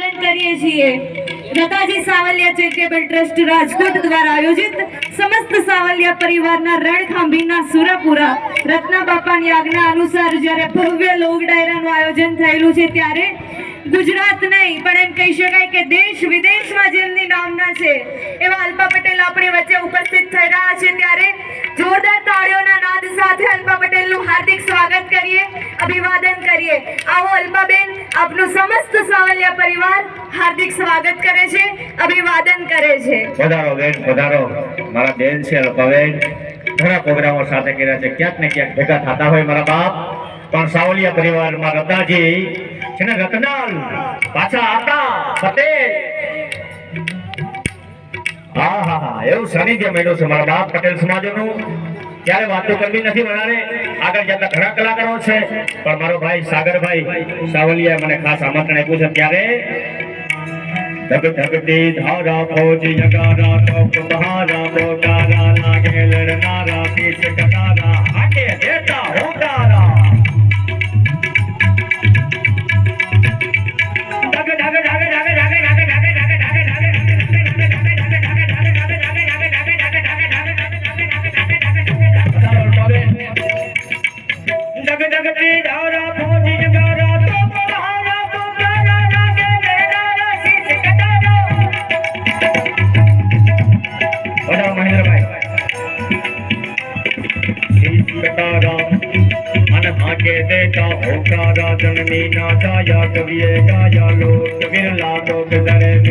અભિવાદન કરીએ છીએ. રતાજી સાવલિયા ચેરિટેબલ ટ્રસ્ટ રાજકોટ દ્વારા આયોજિત સમસ્ત સાવલિયા પરિવારના રણખાંભીના સુરાપુરા રત્ના બાપાની આજ્ઞા અનુસાર જ્યારે ભવ્ય લોક ડાયરાનું આયોજન થયેલું છે ત્યારે ગુજરાત નહીં, પણ એમ કહી શકાય કે દેશ વિદેશમાં જેમની નામના છે, એવા અલ્પા પટેલ આપણી વચ્ચે ઉપસ્થિત થઈ રહ્યા છે. કરીએ. આવો અલ્પાબેન આપનું સમસ્ત સાવલિયા પરિવાર હાર્દિક સ્વાગત કરે છે, અભિવાદન કરે છે. પધારો બેન પધારો મારા બેન છે, અલ્પાબેન. ઘણા પ્રોગ્રામો સાથે કર્યા છે. ક્યાંક ને ક્યાંક ભેગા થતા હોય મારા બાપ. પણ સાવલિયા પરિવારમાં રત્નાજી છે ને રત્નાલ પાછા આતા પટેલ હા હા હા. એવું શનિ જે મેળો છે મારા બાપ પટેલ સમાજનું. ત્યારે વાતો કરવી નથી મારે આગળ જતા ઘણા કલાકારો છે. પણ મારો ભાઈ સાગરભાઈ સાવલિયા મને ખાસ આમંત્રણ આપ્યું છે ત્યારે ધગ ધગતી ધારા ફોજી જગારા ટોપ બહારા મોટારા લાગે લડનારા કટારા. મન ભાગે દેતા હોકારા. જનની ના જાયા કવિએ ગાયા. લોક વિરલા લોક મેદાને